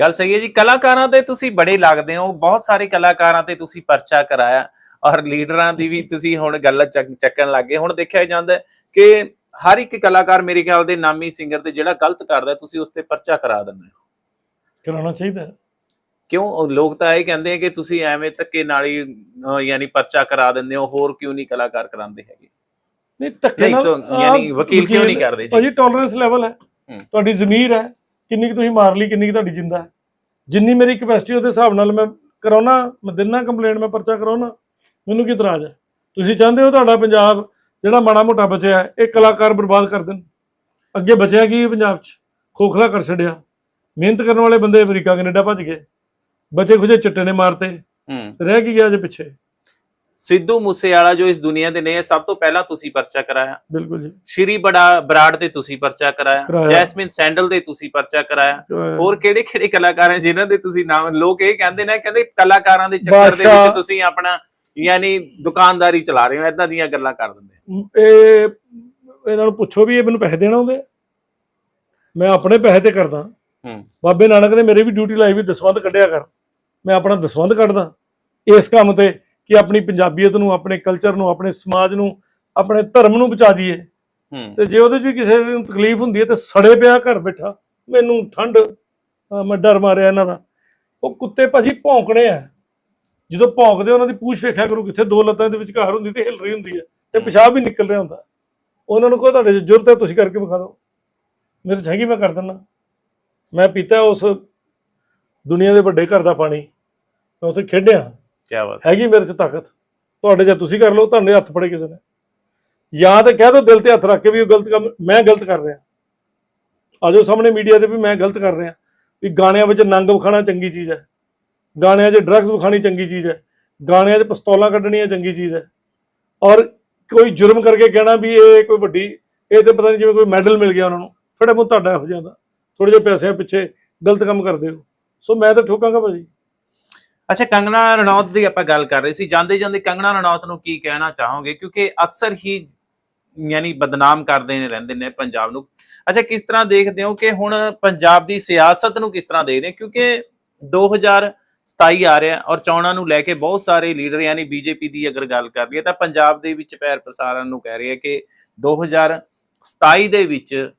Speaker 2: ਗੱਲ ਸਹੀ ਹੈ ਜੀ। ਕਲਾਕਾਰਾਂ ਤੇ ਤੁਸੀਂ ਬੜੇ ਲੱਗਦੇ ਹੋ। ਬਹੁਤ ਸਾਰੇ ਕਲਾਕਾਰਾਂ ਤੇ ਤੁਸੀਂ ਪਰਚਾ ਕਰਾਇਆ। ਔਰ ਲੀਡਰਾਂ ਦੀ ਵੀ ਤੁਸੀਂ ਹੁਣ ਗੱਲ ਚੱਕ- ਚੱਕਣ ਲੱਗੇ ਹੁਣ ਦੇਖਿਆ ਜਾਂਦਾ ਕਿ ਹਰ ਇੱਕ ਕਲਾਕਾਰ ਮੇਰੇ ਖਿਆਲ ਦੇ ਨਾਮੀ ਸਿੰਗਰ ਤੇ ਜਿਹੜਾ ਗਲਤ ਕਰਦਾ ਤੁਸੀਂ ਉਸ ਤੇ ਪਰਚਾ ਕਰਾ ਦਿੰਦੇ ਹੋ।
Speaker 1: ਕਰਾਉਣਾ ਚਾਹੀਦਾ।
Speaker 2: ਕਿਉਂ? ਲੋਕ ਤਾਂ ਇਹ ਕਹਿੰਦੇ ਆ ਕਿ ਤੁਸੀਂ ਐਵੇਂ ਧੱਕੇ ਨਾਲ ਹੀ ਯਾਨੀ ਪਰਚਾ ਕਰਾ ਦਿੰਦੇ ਹੋ ਹੋਰ ਕਿਉਂ ਨਹੀਂ ਕਲਾਕਾਰ ਕਰਾਉਂਦੇ ਹੈਗੇ?
Speaker 1: ਨਹੀਂ ਧੱਕੇ ਨਾਲ
Speaker 2: ਯਾਨੀ ਵਕੀਲ ਕਿਉਂ ਨਹੀਂ ਕਰਦੇ ਜੀ?
Speaker 1: ਭਾਜੀ ਟੋਲਰੈਂਸ ਲੈਵਲ ਹੈ।
Speaker 2: ਹੂੰ।
Speaker 1: ਤੁਹਾਡੀ ਜ਼ਮੀਰ ਹੈ ਕਿੰਨੀ ਕੁ ਤੁਸੀਂ ਮਾਰ ਲਈ ਕਿੰਨੀ ਕੁ ਤੁਹਾਡੀ ਜਿੰਦਾ ਹੈ। ਜਿੰਨੀ ਮੇਰੀ ਕਪੈਸਿਟੀ ਉਹਦੇ ਹਿਸਾਬ ਨਾਲ ਮੈਂ ਕਰਾਉਣਾ ਮੈਂ ਦਿਨਾ ਕੰਪਲੇਂਟ ਮੈਂ ਪਰਚਾ ਕਰਾਉਣਾ। ਮੈਨੂੰ ਕੀ ਇਤਰਾਜ਼ ਹੈ? ਤੁਸੀਂ ਚਾਹੁੰਦੇ ਹੋ ਤੁਹਾਡਾ ਪੰਜਾਬ ਜਿਹੜਾ ਮਾੜਾ ਮੋਟਾ ਬਚਿਆ ਇਹ ਕਲਾਕਾਰ ਬਰਬਾਦ ਕਰ ਦੇਣ? ਅੱਗੇ ਬਚਿਆ ਕੀ ਪੰਜਾਬ 'ਚ? ਖੋਖਲਾ ਕਰ ਛੱਡਿਆ। ਮਿਹਨਤ ਕਰਨ ਵਾਲੇ ਬੰਦੇ ਅਮਰੀਕਾ ਕੈਨੇਡਾ ਭੱਜ ਗਏ। ਬਚੇ ਖੁਜੇ ਚਿੱਟੇ ਨੇ ਮਾਰਤੇ।
Speaker 2: ਹੂੰ।
Speaker 1: ਰਹਿ ਕੀ ਗਿਆ ਜੇ ਪਿੱਛੇ?
Speaker 2: ਸਿੱਧੂ ਮੂਸੇਵਾਲਾ ਜੋ ਇਸ ਦੁਨੀਆ ਦੇ ਨੇ ਸਭ ਤੋਂ ਪਹਿਲਾਂ ਤੁਸੀਂ ਪਰਚਾ ਕਰਾਇਆ।
Speaker 1: ਬਿਲਕੁਲ ਜੀ।
Speaker 2: ਸ਼੍ਰੀ ਬੜਾ ਬਰਾੜ ਤੇ ਤੁਸੀਂ ਪਰਚਾ ਕਰਾਇਆ। ਜੈਸਮਿਨ ਸੈਂਡਲ ਦੇ ਤੁਸੀਂ ਪਰਚਾ ਕਰਾਇਆ। ਹੋਰ ਕਿਹੜੇ ਕਿਹੜੇ ਕਲਾਕਾਰ ਹੈ ਜਿਨ੍ਹਾਂ ਦੇ ਤੁਸੀਂ ਨਾਮ? ਲੋਕ ਇਹ ਕਹਿੰਦੇ ਨੇ ਕਹਿੰਦੇ ਕਲਾਕਾਰਾਂ ਦੇ ਚੱਕਰ ਦੇ। ਵਿੱਚ ਤੁਸੀਂ ਆਪਣਾ ਯਾਨੀ ਦੁਕਾਨਦਾਰੀ ਚਲਾ ਰਹੇ ਹੋ ਇਦਾਂ ਦੀਆਂ ਗੱਲਾਂ ਕਰ ਦਿੰਦੇ
Speaker 1: ਇਹ ਇਹਨਾਂ ਨੂੰ ਪੁੱਛੋ ਵੀ ਇਹ ਮੈਨੂੰ ਪੈਸੇ ਦੇਣ ਆਉਂਦੇ ਆ? ਮੈਂ ਆਪਣੇ ਪੈਸੇ ਤੇ ਕਰਦਾ।
Speaker 2: ਹੂੰ।
Speaker 1: ਬਾਬੇ ਨਾਨਕ ਨੇ ਮੇਰੀ ਵੀ ਡਿਊਟੀ ਲਾਈ ਵੀ ਦਸਵੰਧ ਕੱਢਿਆ ਕਰ। ਮੈਂ ਆਪਣਾ ਦਸਵੰਧ ਕੱਢਦਾ। ਇਸ ਕੰਮ ਤੇ ਕਿ ਆਪਣੀ ਪੰਜਾਬੀਅਤ ਨੂੰ ਆਪਣੇ ਕਲਚਰ ਨੂੰ ਆਪਣੇ ਸਮਾਜ ਨੂੰ ਆਪਣੇ ਧਰਮ ਨੂੰ ਬਚਾ ਦਈਏ
Speaker 2: ਹੂੰ।
Speaker 1: ਤੇ ਜੇ ਉਹਦੇ 'ਚ ਵੀ ਕਿਸੇ ਨੂੰ ਤਕਲੀਫ ਹੁੰਦੀ ਹੈ ਤੇ ਸੜੇ ਪਿਆ ਘਰ ਬੈਠਾ ਮੈਨੂੰ ਠੰਡ ਅਹ ਮੈਂ ਡਰ ਮਾਰਿਆ ਇਹਨਾਂ ਦਾ। ਉਹ ਕੁੱਤੇ ਭਾਜੀ ਭੌਂਕਣੇ ਆ। ਜਦੋਂ ਭੌਂਕਦੇ ਉਹਨਾਂ ਦੀ ਪੂਛ ਵੇਖਿਆ ਕਰੋ ਕਿੱਥੇ ਦੋ ਲੱਤਾਂ ਦੇ ਵਿਚਕਾਰ ਹੁੰਦੀ ਤੇ ਹਿਲ ਰਹੀ ਹੁੰਦੀ ਹੈ ਤੇ ਪਿਸ਼ਾਬ ਵੀ ਨਿਕਲ ਰਿਹਾ ਹੁੰਦਾ। ਉਹਨਾਂ ਨੂੰ ਕੋਈ ਤੁਹਾਡੇ 'ਚ ਜ਼ਰੂਰਤ ਹੈ ਤੁਸੀਂ ਕਰਕੇ ਵਿਖਾ ਦਿਓ। ਮੇਰੇ 'ਚ ਹੈਗੀ ਮੈਂ ਕਰ ਦਿੰਦਾ। ਮੈਂ ਪੀਤਾ ਉਸ ਦੁਨੀਆ ਦੇ ਵੱਡੇ ਘਰ ਦਾ ਪਾਣੀ। ਮੈਂ ਉੱਥੇ ਖੇਡਿਆ।
Speaker 2: ਕੀ ਬਾਤ।
Speaker 1: ਹੈਗੀ ਮੇਰੇ 'ਚ ਤਾਕਤ। ਤੁਹਾਡੇ 'ਚ ਤੁਸੀਂ ਕਰ ਲਓ ਤੁਹਾਡੇ ਹੱਥ ਫੜੇ ਕਿਸੇ ਨੇ। ਜਾਂ ਤੇ ਕਹਿ ਦੋ ਦਿਲ ਤੇ ਹੱਥ ਰੱਖ ਕੇ ਵੀ ਉਹ ਗਲਤ ਕੰਮ ਮੈਂ ਗਲਤ ਕਰ ਰਿਹਾ। ਆਜੋ ਸਾਹਮਣੇ ਮੀਡੀਆ ਤੇ ਵੀ ਮੈਂ ਗਲਤ ਕਰ ਰਿਹਾ। ਵੀ ਗਾਣਿਆਂ ਵਿੱਚ ਨੰਗ ਵਿਖਾਣਾ ਚੰਗੀ ਚੀਜ਼ ਹੈ। ਗਾਣਿਆਂ 'ਚ ਡਰੱਗਸ ਵਿਖਾਣੀ ਚੰਗੀ ਚੀਜ਼ ਹੈ। ਗਾਣਿਆਂ 'ਚ ਪਿਸਤੌਲਾਂ ਕੱਢਣੀਆਂ ਚੰਗੀ ਚੀਜ਼ ਹੈ। ਔਰ ਕੋਈ ਜੁਰਮ ਕਰਕੇ ਕਹਿਣਾ ਵੀ ਇਹ ਕੋਈ ਵੱਡੀ, ਇਹ ਤੇ ਪਤਾ ਨਹੀਂ ਜਿਵੇਂ ਕੋਈ ਮੈਡਲ ਮਿਲ ਗਿਆ ਉਹਨਾਂ ਨੂੰ। ਫੜਾ ਮੂੰਹ ਤੁਹਾਡਾ ਇਹੋ ਜਿਹਾ ਥੋੜੇ ਜਿਹੇ ਪੈਸਿਆਂ ਪਿੱਛੇ ਗਲਤ ਕੰਮ ਕਰਦੇ ਹੋ। ਸੋ ਮੈਂ ਤਾਂ ਠੋਕਾਂਗਾ ਭਾਜੀ।
Speaker 2: ਅੱਛਾ, ਕੰਗਣਾ ਰਣੌਤ ਦੀ ਆਪਾਂ ਗੱਲ ਕਰ ਰਹੇ ਸੀ। ਜਾਂਦੇ ਜਾਂਦੇ ਕੰਗਣਾ ਰਣੌਤ ਨੂੰ ਕੀ ਕਹਿਣਾ ਚਾਹੋਗੇ? ਕਿਉਂਕਿ ਅਕਸਰ ਹੀ ਯਾਨੀ ਬਦਨਾਮ ਕਰਦੇ ਨੇ, ਰਹਿੰਦੇ ਨੇ ਪੰਜਾਬ ਨੂੰ। ਅੱਛਾ, ਕਿਸ ਤਰ੍ਹਾਂ ਦੇਖਦੇ ਹੋ ਕਿ ਹੁਣ ਪੰਜਾਬ ਦੀ ਸਿਆਸਤ ਨੂੰ ਕਿਸ ਤਰ੍ਹਾਂ ਦੇਖਦੇ ਕਿਉਂਕਿ 2000 27 ਆ ਰਿਹਾ ਔਰ ਚੋਣਾਂ ਨੂੰ ਲੈ ਕੇ ਬਹੁਤ ਸਾਰੇ ਲੀਡਰ ਯਾਨੀ ਬੀਜੇਪੀ ਦੀ ਅਗਰ ਗੱਲ ਕਰ ਲਈਏ ਤਾਂ ਪੰਜਾਬ ਦੇ ਵਿੱਚ ਪੈਰ ਪ੍ਰਸਾਰਨ ਨੂੰ ਕਹਿ ਰਹੇ ਕਿ 2027 ਦੇ ਵਿੱਚ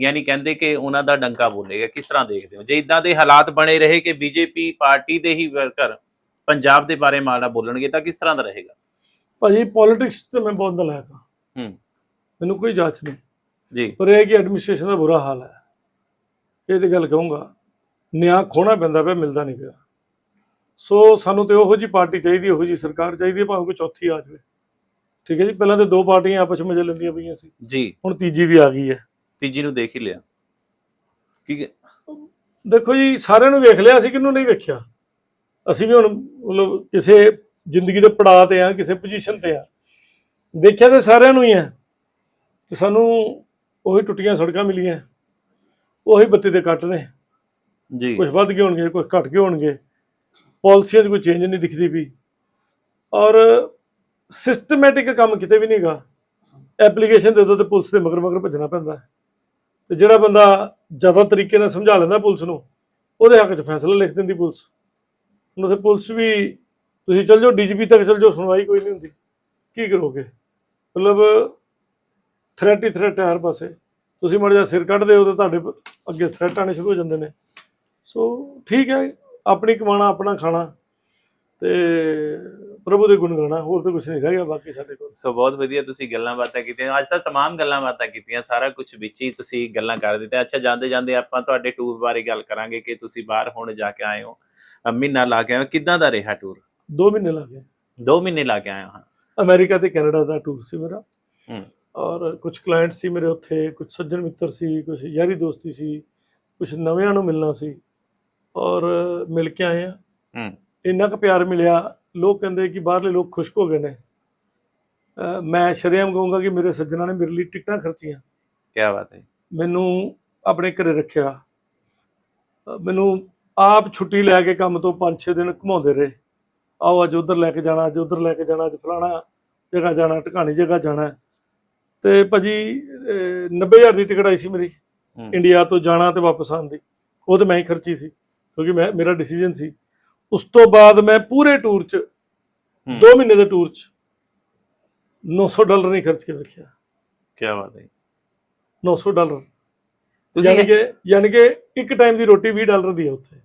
Speaker 2: ਯਾਨੀ ਕਹਿੰਦੇ ਕਿ ਉਹਨਾਂ ਦਾ ਡੰਕਾ ਬੋਲੇਗਾ। ਕਿਸ ਤਰ੍ਹਾਂ ਦੇਖਦੇ ਹੋ? ਜੇ ਇਦਾਂ ਦੇ ਹਾਲਾਤ ਬਣੇ ਰਹੇ ਕਿ ਬੀਜੇਪੀ ਪਾਰਟੀ ਦੇ ਹੀ ਵਰਕਰ ਪੰਜਾਬ ਦੇ ਬਾਰੇ ਮਾੜਾ ਬੋਲਣਗੇ ਤਾਂ ਕਿਸ ਤਰ੍ਹਾਂ ਦਾ ਰਹੇਗਾ?
Speaker 1: ਭਾਜੀ ਪੋਲਿਟਿਕਸ ਤੇ ਮੈਂ ਬਹੁਤ ਦਲ ਹੈਗਾ
Speaker 2: ਹੂੰ।
Speaker 1: ਮੈਨੂੰ ਕੋਈ ਜਾਂਚ ਨਹੀਂ।
Speaker 2: ਜੀ।
Speaker 1: ਪਰ ਇਹ ਕਿ ਐਡਮਿਨਿਸਟ੍ਰੇਸ਼ਨ ਦਾ ਬੁਰਾ ਹਾਲ ਹੈ। ਇਹ ਤੇ ਗੱਲ ਕਹੂੰਗਾ। ਨਿਆਂ ਖੋਣਾ ਪੈਂਦਾ ਪਿਆ ਮਿਲਦਾ ਨਹੀਂ ਪਿਆ। ਸੋ ਸਾਨੂੰ ਤੇ ਉਹੋ ਜੀ ਪਾਰਟੀ ਚਾਹੀਦੀ ਉਹੋ ਜੀ ਸਰਕਾਰ ਚਾਹੀਦੀ ਹੈ ਭਾਵੇਂ ਕੋਈ ਚੌਥੀ ਆ ਜਾਵੇ। ਠੀਕ ਹੈ ਜੀ? ਪਹਿਲਾਂ ਤੇ ਦੋ ਪਾਰਟੀਆਂ ਆਪਸ ਵਿੱਚ ਮਜੇ ਲੈਂਦੀਆਂ ਪਈਆਂ ਸੀ।
Speaker 2: ਜੀ।
Speaker 1: ਹੁਣ ਤੀਜੀ ਵੀ ਆ ਗਈ ਹੈ।
Speaker 2: ਤੀਜੀ ਨੂੰ ਦੇਖ ਹੀ ਲਿਆ। ਕਿ
Speaker 1: ਦੇਖੋ ਜੀ ਸਾਰਿਆਂ ਨੂੰ ਵੇਖ ਲਿਆ ਅਸੀਂ ਕਿਹਨੂੰ ਨਹੀਂ ਵੇਖਿਆ? ਅਸੀਂ ਵੀ ਹੁਣ ਮਤਲਬ ਕਿਸੇ ਜ਼ਿੰਦਗੀ ਦੇ ਪੜਾਅ ਤੇ ਆ ਕਿਸੇ ਪੋਜੀਸ਼ਨ ਤੇ ਆ ਦੇਖਿਆ ਤੇ ਸਾਰਿਆਂ ਨੂੰ ਹੀ ਹੈ। ਤੇ ਸਾਨੂੰ ਉਹੀ ਟੁੱਟੀਆਂ ਸੜਕਾਂ ਮਿਲੀਆਂ। ਉਹੀ ਬੱਤੀ ਦੇ ਕੱਟ ਨੇ।
Speaker 2: ਜੀ।
Speaker 1: ਕੁਝ ਵੱਧ ਗਏ ਹੋਣਗੇ ਕੁਝ ਘਟ ਗਏ ਹੋਣਗੇ। ਪਾਲਿਸੀਆਂ 'ਚ ਕੋਈ ਚੇਂਜ ਨਹੀਂ ਦਿਖਦੀ ਵੀ ਔਰ ਸਿਸਟਮੈਟਿਕ ਕੰਮ ਕਿਤੇ ਵੀ ਨਹੀਂਗਾ ਐਪਲੀਕੇਸ਼ਨ ਦੇ ਦੋ ਤੇ ਪੁਲਿਸ ਦੇ ਮਗਰ ਮਗਰ ਭੱਜਣਾ ਪੈਂਦਾ। ਹੈ। ਤੇ ਜਿਹੜਾ ਬੰਦਾ ਜ਼ਿਆਦਾ ਤਰੀਕੇ ਨਾਲ ਸਮਝਾ ਲੈਂਦਾ ਪੁਲਿਸ ਨੂੰ, ਉਹਦੇ ਹੱਕ 'ਚ ਫੈਸਲਾ ਲਿਖ ਦਿੰਦੀ ਪੁਲਿਸ। ਹੁਣ ਉੱਥੇ ਪੁਲਿਸ ਵੀ, ਤੁਸੀਂ ਚਲ ਜਾਓ, ਡੀਜੀਪੀ ਤੱਕ ਚਲ ਜਾਓ, ਸੁਣਵਾਈ ਕੋਈ ਨਹੀਂ ਹੁੰਦੀ। ਕੀ ਕਰੋਗੇ? ਮਤਲਬ ਥ੍ਰੈਟ ਹੀ ਥ੍ਰੈਟ ਹੈ ਹਰ ਪਾਸੇ। ਤੁਸੀਂ ਮੜ ਜਾ ਸਿਰ ਕੱਢਦੇ ਹੋ ਤੇ ਤੁਹਾਡੇ ਅੱਗੇ ਥ੍ਰੈਟ ਆਣੇ ਸ਼ੁਰੂ ਹੋ ਜਾਂਦੇ ਨੇ। ਸੋ ਠੀਕ ਹੈ। ਆਪਣੀ ਕਮਾਣਾ ਆਪਣਾ ਖਾਣਾ ਤੇ ਪ੍ਰਭੂ ਦੇ ਗੁਣ ਗਾਣਾ ਹੋਰ ਤਾਂ ਕੁਝ ਨਹੀਂ ਰਹਿ ਗਿਆ ਬਾਕੀ ਸਾਡੇ ਕੋਲ
Speaker 2: ਸੋ ਬਹੁਤ ਵਧੀਆ ਤੁਸੀਂ ਗੱਲਾਂ ਬਾਤਾਂ ਕੀਤੀਆਂ ਅੱਜ ਤਾਂ तमाम ਗੱਲਾਂ ਬਾਤਾਂ ਕੀਤੀਆਂ ਸਾਰਾ ਕੁਝ ਵਿੱਚ ਹੀ ਤੁਸੀਂ ਗੱਲਾਂ ਕਰ ਦਿੱਤੇ ਅੱਛਾ ਜਾਂਦੇ ਜਾਂਦੇ ਆਪਾਂ ਤੁਹਾਡੇ ਟੂਰ ਬਾਰੇ ਗੱਲ ਕਰਾਂਗੇ ਕਿ ਤੁਸੀਂ ਬਾਹਰ ਹੁਣ ਜਾ ਕੇ ਆਏ ਹੋ ਅਹ ਮਹੀਨਾ ਲਾ ਕੇ ਆਏ ਹੋ ਕਿੱਦਾਂ ਦਾ ਰਿਹਾ ਟੂਰ
Speaker 1: 2 ਮਹੀਨੇ ਲੱਗੇ
Speaker 2: 2 ਮਹੀਨੇ ਲਾ ਕੇ ਆਏ ਹੋ ਹਾਂ
Speaker 1: ਅਮਰੀਕਾ ਤੇ ਕੈਨੇਡਾ ਦਾ ਟੂਰ ਸੀ ਮੇਰਾ
Speaker 2: ਹੂੰ।
Speaker 1: ਔਰ ਕੁਝ ਕਲਾਇੰਟ ਸੀ ਮੇਰੇ ਉੱਥੇ ਕੁਝ ਸੱਜਣ ਮਿੱਤਰ ਸੀ ਕੁਝ ਯਾਰੀ ਦੋਸਤੀ ਸੀ ਕੁਝ ਨਵਿਆਂ ਨੂੰ ਮਿਲਣਾ ਸੀ ਔਰ ਮਿਲ ਕੇ ਆਏ ਆ।
Speaker 2: ਹੂੰ।
Speaker 1: ਇੰਨਾ ਕੁ ਪਿਆਰ ਮਿਲਿਆ ਲੋਕ ਕਹਿੰਦੇ ਕਿ ਬਾਹਰਲੇ ਲੋਕ ਖੁਸ਼ਕ ਹੋ ਗਏ ਨੇ। ਅਹ ਮੈਂ ਸ਼ਰੇਆਮ ਕਹੂੰਗਾ ਕਿ ਮੇਰੇ ਸੱਜਣਾ ਨੇ ਮੇਰੇ ਲਈ ਟਿਕਟਾਂ ਖਰਚੀਆਂ।
Speaker 2: ਕੀ ਬਾਤ ਹੈ
Speaker 1: ਮੈਨੂੰ ਆਪਣੇ ਘਰੇ ਰੱਖਿਆ। ਅਹ ਮੈਨੂੰ ਆਪ ਛੁੱਟੀ ਲੈ ਕੇ ਕੰਮ ਤੋਂ 5-6 ਦਿਨ ਘੁਮਾਉਂਦੇ ਰਹੇ। ਆਓ ਅੱਜ ਉਧਰ ਲੈ ਕੇ ਜਾਣਾ ਅੱਜ ਉਧਰ ਲੈ ਕੇ ਜਾਣਾ ਅੱਜ ਫਲਾਣਾ ਜਗ੍ਹਾ ਜਾਣਾ ਟਿਕਾਣੀ ਜਗ੍ਹਾ ਜਾਣਾ। ਤੇ ਭਾਜੀ ਅਹ 90000 ਦੀ ਟਿਕਟ ਆਈ ਸੀ ਮੇਰੀ।
Speaker 2: ਹੂੰ।
Speaker 1: ਇੰਡੀਆ ਤੋਂ ਜਾਣਾ ਤੇ ਵਾਪਸ ਆਉਣ ਦੀ। ਉਹ ਤੇ ਮੈਂ ਹੀ ਖਰਚੀ ਸੀ। ਕਿਉਂਕਿ ਮੈਂ ਮੇਰਾ ਡਿਸੀਜਨ ਸੀ। ਉਸ ਤੋਂ ਬਾਅਦ ਮੈਂ ਪੂਰੇ ਟੂਰ 'ਚ
Speaker 2: ਹੂੰ।
Speaker 1: 2 ਮਹੀਨੇ ਦੇ ਟੂਰ 'ਚ 900 ਡਾਲਰ ਨਹੀਂ ਖਰਚ ਕੇ ਵੇਖਿਆ
Speaker 2: ਕੀ ਬਾਤ ਹੈ।
Speaker 1: 900 ਡਾਲਰ।
Speaker 2: ਤੁਸੀਂ
Speaker 1: ਯਾਨੀ ਕਿ ਯਾਨੀ ਕਿ ਇੱਕ ਟਾਈਮ ਦੀ ਰੋਟੀ 20 ਡਾਲਰ ਦੀ ਹੈ ਉੱਥੇ।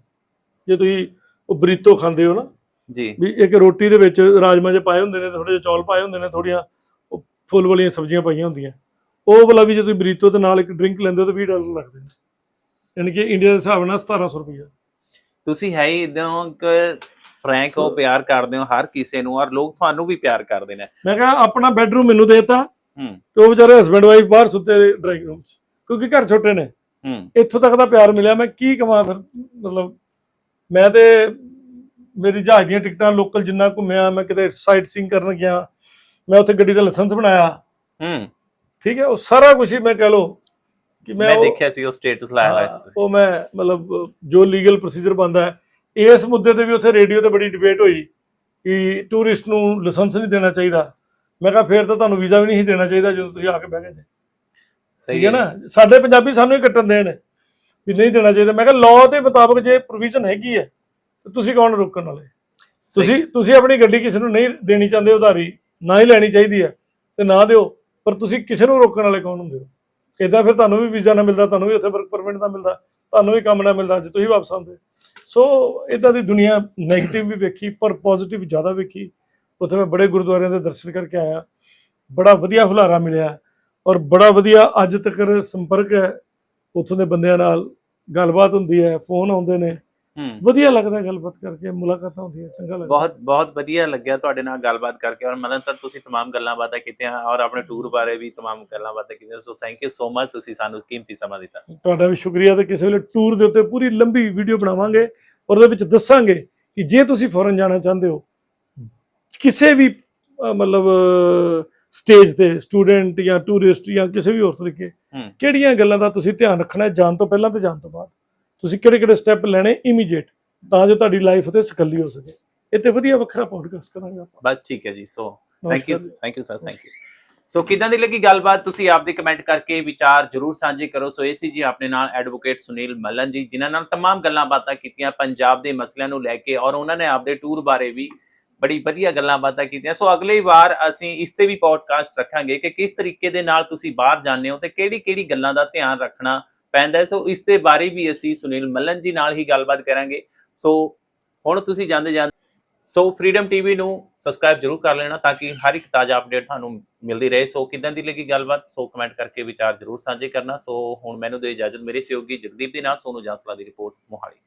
Speaker 1: ਜੇ ਤੁਸੀਂ ਉਹ ਬਰੀਤੋ ਖਾਂਦੇ ਹੋ ਨਾ
Speaker 2: ਜੀ।
Speaker 1: ਵੀ ਇੱਕ ਰੋਟੀ ਦੇ ਵਿੱਚ ਰਾਜਮਾ ਜੇ ਪਾਏ ਹੁੰਦੇ ਨੇ ਥੋੜੇ ਜਿਹੇ ਚੌਲ ਪਾਏ ਹੁੰਦੇ ਨੇ ਥੋੜੀਆਂ ਉਹ ਫੁੱਲ ਵਾਲੀਆਂ ਸਬਜ਼ੀਆਂ ਪਾਈਆਂ ਹੁੰਦੀਆਂ। ਉਹ ਵਾਲਾ ਵੀ ਜੇ ਤੁਸੀਂ ਬਰੀਤੋ ਦੇ ਨਾਲ ਇੱਕ ਡਰਿੰਕ ਲੈਂਦੇ ਹੋ ਤਾਂ 20 ਡਾਲਰ ਲੱਗਦੇ ਨੇ। ਯਾਨੀ ਕਿ ਇੰਡੀਆ ਦੇ ਹਿਸਾਬ ਨਾਲ 1700 ਰੁਪਈਆ।
Speaker 2: ਤੁਸੀਂ ਹੈ ਹੀ ਇਦਾਂ ਕਿ ਫਰੈਂਕ ਹੋ ਪਿਆਰ ਕਰਦੇ ਹੋ ਹਰ ਕਿਸੇ ਨੂੰ ਔਰ ਲੋਕ ਤੁਹਾਨੂੰ ਵੀ ਪਿਆਰ ਕਰਦੇ ਨੇ।
Speaker 1: ਮੈਂ ਕਿਹਾ ਆਪਣਾ ਬੈਡਰੂਮ ਮੈਨੂੰ ਦੇਤਾ
Speaker 2: ਹੂੰ।
Speaker 1: ਤੇ ਉਹ ਵਿਚਾਰੇ ਹਸਬੰਡ ਵਾਈਫ ਬਾਹਰ ਸੁੱਤੇ ਡਰਾਈਂਗ ਰੂਮ 'ਚ ਕਿਉਂਕਿ ਘਰ ਛੋਟੇ ਨੇ।
Speaker 2: ਹੂੰ।
Speaker 1: ਇੱਥੋਂ ਤੱਕ ਦਾ ਪਿਆਰ ਮਿਲਿਆ ਮੈਂ ਕੀ ਕਮਾਂ ਫਿਰ ਮਤਲਬ ਮੈਂ ਤੇ ਮੇਰੀ ਜਹਾਜ਼ ਦੀਆਂ ਟਿਕਟਾਂ ਲੋਕਲ ਜਿੰਨਾ ਘੁੰਮਿਆ ਮੈਂ ਕਿਤੇ ਸਾਈਟ ਸੀਇੰਗ ਕਰਨ ਗਿਆ ਮੈਂ ਉੱਥੇ ਗੱਡੀ ਦਾ ਲਾਇਸੈਂਸ ਬਣਾਇਆ।
Speaker 2: ਹੂੰ।
Speaker 1: ਠੀਕ ਹੈ ਉਹ ਸਾਰਾ ਕੁਝ ਹੀ ਮੈਂ ਕਹ ਲੋ ਕਿ ਮੈਂ
Speaker 2: ਮੈਂ ਦੇਖਿਆ ਸੀ ਉਹ ਸਟੇਟਸ ਲਾਇਆ ਹੋਇਆ ਸੀ ਤੁਸੀਂ।
Speaker 1: ਉਹ ਮੈਂ ਮਤਲਬ ਜੋ ਲੀਗਲ ਪ੍ਰੋਸੀਜਰ ਬੰਦਾ ਹੈ ਇਸ ਮੁੱਦੇ ਤੇ ਵੀ ਉੱਥੇ ਰੇਡੀਓ ਤੇ ਬੜੀ ਡਿਬੇਟ ਹੋਈ ਕਿ ਟੂਰਿਸਟ ਨੂੰ ਲਾਇਸੈਂਸ ਨਹੀਂ ਦੇਣਾ ਚਾਹੀਦਾ। ਮੈਂ ਕਿਹਾ ਫੇਰ ਤਾਂ ਤੁਹਾਨੂੰ ਵੀਜ਼ਾ ਵੀ ਨਹੀਂ ਸੀ ਦੇਣਾ ਚਾਹੀਦਾ ਜਦੋਂ ਤੁਸੀਂ ਆ ਕੇ ਬਹਿ ਗਏ ਜੇ।
Speaker 2: ਸਹੀ
Speaker 1: ਹੈ ਨਾ? ਸਾਡੇ ਪੰਜਾਬੀ ਸਾਨੂੰ ਹੀ ਕੱਟਣ ਦੇਣ ਵੀ ਨਹੀਂ ਦੇਣਾ ਚਾਹੀਦਾ। ਮੈਂ ਕਿਹਾ ਲਾਅ ਦੇ ਮੁਤਾਬਕ ਜੇ ਪ੍ਰੋਵੀਜ਼ਨ ਹੈਗੀ ਹੈ ਤੇ ਤੁਸੀਂ ਕੌਣ ਰੋਕਣ ਵਾਲੇ?
Speaker 2: ਸਹੀ।
Speaker 1: ਤੁਸੀਂ ਤੁਸੀਂ ਆਪਣੀ ਗੱਡੀ ਕਿਸੇ ਨੂੰ ਨਹੀਂ ਦੇਣੀ ਚਾਹੁੰਦੇ ਉਧਾਰੀ ਨਾ ਹੀ ਲੈਣੀ ਚਾਹੀਦੀ ਹੈ ਤੇ ਨਾ ਦਿਓ। ਪਰ ਤੁਸੀਂ ਕਿਸੇ ਨੂੰ ਰੋਕਣ ਵਾਲੇ ਕੌਣ ਹੁੰਦੇ ਹੋ? ਇਦਾਂ ਫਿਰ ਤੁਹਾਨੂੰ ਵੀ ਵੀਜ਼ਾ ਨਾ ਮਿਲਦਾ, ਤੁਹਾਨੂੰ ਵੀ ਉੱਥੇ ਵਰਕ ਪਰਮਿਟ ਨਾ ਮਿਲਦਾ, ਤੁਹਾਨੂੰ ਵੀ ਕੰਮ ਨਾ ਮਿਲਦਾ, ਜੇ ਤੁਸੀਂ ਵਾਪਸ ਆਉਂਦੇ। ਸੋ ਇਦਾਂ ਦੀ ਦੁਨੀਆ 네ਗੇਟਿਵ ਵੀ ਵੇਖੀ, ਪਰ ਪੋਜ਼ਿਟਿਵ ਜ਼ਿਆਦਾ ਵੇਖੀ। ਉੱਥੇ ਮੈਂ ਬੜੇ ਗੁਰਦੁਆਰਿਆਂ ਦੇ ਦਰਸ਼ਨ ਕਰਕੇ ਆਇਆ। ਬੜਾ ਵਧੀਆ ਹੁਲਾਰਾ ਮਿਲਿਆ ਔਰ ਬੜਾ ਵਧੀਆ ਅੱਜ ਤੱਕ ਸੰਪਰਕ ਹੈ ਉੱਥੋਂ ਦੇ ਬੰਦਿਆਂ ਨਾਲ। ਗੱਲਬਾਤ ਹੁੰਦੀ ਹੈ, ਫੋਨ ਆਉਂਦੇ ਨੇ। ਵਧੀਆ ਲੱਗਦਾ ਗੱਲਬਾਤ ਕਰਕੇ ਮੁਲਾਕਾਤਾਂ ਹੁੰਦੀਆਂ ਚੰਗਾ ਲੱਗਦਾ
Speaker 2: ਬਹੁਤ ਬਹੁਤ ਵਧੀਆ ਲੱਗਿਆ ਤੁਹਾਡੇ ਨਾਲ ਗੱਲਬਾਤ ਕਰਕੇ ਔਰ ਮਨਨ ਸਰ ਤੁਸੀਂ तमाम ਗੱਲਾਂ ਬਾਤਾਂ ਕੀਤੀਆਂ ਔਰ ਆਪਣੇ ਟੂਰ ਬਾਰੇ ਵੀ तमाम ਗੱਲਾਂ ਬਾਤਾਂ ਕੀਤੀਆਂ so thank you so much ਤੁਸੀਂ ਸਾਨੂੰ ਕੀਮਤੀ ਸਮਾਂ ਦਿੱਤਾ
Speaker 1: ਤੁਹਾਡਾ ਵੀ ਸ਼ੁਕਰੀਆ ਤੇ ਕਿਸੇ ਵੇਲੇ ਟੂਰ ਦੇ ਉੱਤੇ ਪੂਰੀ ਲੰਬੀ ਵੀਡੀਓ ਬਣਾਵਾਂਗੇ ਔਰ ਉਹਦੇ ਵਿੱਚ ਦੱਸਾਂਗੇ ਕਿ ਜੇ ਤੁਸੀਂ ਫੋਰਨ ਜਾਣਾ ਚਾਹੁੰਦੇ ਹੋ ਕਿਸੇ ਵੀ ਅਹ, ਮਤਲਬ ਸਟੇਜ ਤੇ ਸਟੂਡੈਂਟ ਜਾਂ ਟੂਰਿਸਟ ਜਾਂ ਕਿਸੇ ਵੀ ਹੋਰ ਤਰੀਕੇ
Speaker 2: ਹੂੰ।
Speaker 1: ਕਿਹੜੀਆਂ ਗੱਲਾਂ ਦਾ ਤੁਸੀਂ ਧਿਆਨ ਰੱਖਣਾ ਹੈ ਜਾਣ ਤੋਂ ਪਹਿਲਾਂ ਤੇ ਜਾਣ ਤੋਂ ਬਾਅਦ ਤੁਸੀਂ ਕਿਹੜੇ ਕਿਹੜੇ ਸਟੈਪ ਲੈਣੇ ਇਮੀਡੀਏਟ ਤਾਂ ਜੋ ਤੁਹਾਡੀ ਲਾਈਫ ਤੇ ਸਕੱਲੀ ਹੋ ਸਕੇ ਇਹ ਤੇ ਵਧੀਆ ਵੱਖਰਾ ਪੋਡਕਾਸਟ ਕਰਾਂਗੇ ਆਪਾਂ
Speaker 2: ਬਸ ਠੀਕ ਹੈ ਜੀ ਸੋ ਥੈਂਕ ਯੂ
Speaker 1: ਨਮਸਕਾਰ ਜੀ।
Speaker 2: Thank you sir thank you so ਕਿਦਾਂ ਦੀ ਲੱਗੀ ਗੱਲਬਾਤ ਤੁਸੀਂ ਆਪਦੇ ਕਮੈਂਟ ਕਰਕੇ ਵਿਚਾਰ ਜਰੂਰ ਸਾਂਝੇ ਕਰੋ ਸੋ ਇਹ ਸੀ ਜੀ ਆਪਣੇ ਨਾਲ ਐਡਵੋਕੇਟ ਸੁਨੀਲ ਮੱਲਨ ਜੀ ਜਿਨ੍ਹਾਂ ਨਾਲ तमाम ਗੱਲਾਂ ਬਾਤਾਂ ਕੀਤੀਆਂ ਪੰਜਾਬ ਦੇ ਮਸਲਿਆਂ ਨੂੰ ਲੈ ਕੇ ਔਰ ਉਹਨਾਂ ਨੇ ਆਪਦੇ ਟੂਰ ਬਾਰੇ ਵੀ ਬੜੀ ਵਧੀਆ ਗੱਲਾਂ ਬਾਤਾਂ ਕੀਤੀਆਂ ਸੋ ਅਗਲੀ ਵਾਰ ਅਸੀਂ ਇਸ ਤੇ ਵੀ ਪੋਡਕਾਸਟ ਰੱਖਾਂਗੇ ਕਿ ਕਿਸ ਤਰੀਕੇ ਦੇ ਨਾਲ ਤੁਸੀਂ ਬਾਹਰ ਜਾਂਦੇ ਹੋ ਤੇ ਕਿਹੜੀ ਕਿਹੜੀ ਗੱਲਾਂ ਦਾ ਧਿਆਨ ਰੱਖਣਾ ਪੈਂਦਾ ਹੈ। ਸੋ ਇਸ ਦੇ ਬਾਰੇ ਵੀ ਅਸੀਂ ਸੁਨੀਲ ਮੱਲਨ ਜੀ ਨਾਲ ਹੀ ਗੱਲਬਾਤ ਕਰਾਂਗੇ। ਸੋ ਹੁਣ ਤੁਸੀਂ ਜਾਂਦੇ ਜਾਂਦੇ ਸੋ ਫਰੀडम ਟੀਵੀ ਨੂੰ ਸਬਸਕ੍ਰਾਈਬ ਜਰੂਰ ਕਰ ਲੈਣਾ ਤਾਂ ਕਿ ਹਰ ਇੱਕ ਤਾਜ਼ਾ ਅਪਡੇਟ ਤੁਹਾਨੂੰ ਮਿਲਦੀ ਰਹੇ। ਸੋ ਕਿਦਾਂ ਦੀ ਲੱਗੀ ਗੱਲਬਾਤ? ਸੋ ਕਮੈਂਟ ਕਰਕੇ ਵਿਚਾਰ ਜਰੂਰ ਸਾਂਝੇ ਕਰਨਾ। ਸੋ ਹੁਣ ਮੈਨੂੰ ਦੇ ਇਜਾਜ਼ਤ ਮੇਰੇ ਸਹਿਯੋਗੀ ਜਗਦੀਪ ਦੇ ਨਾਲ। ਸੋਨੂ ਜਾਂਸਲਾ ਦੀ ਰਿਪੋਰਟ ਮੋਹਾਲੀ।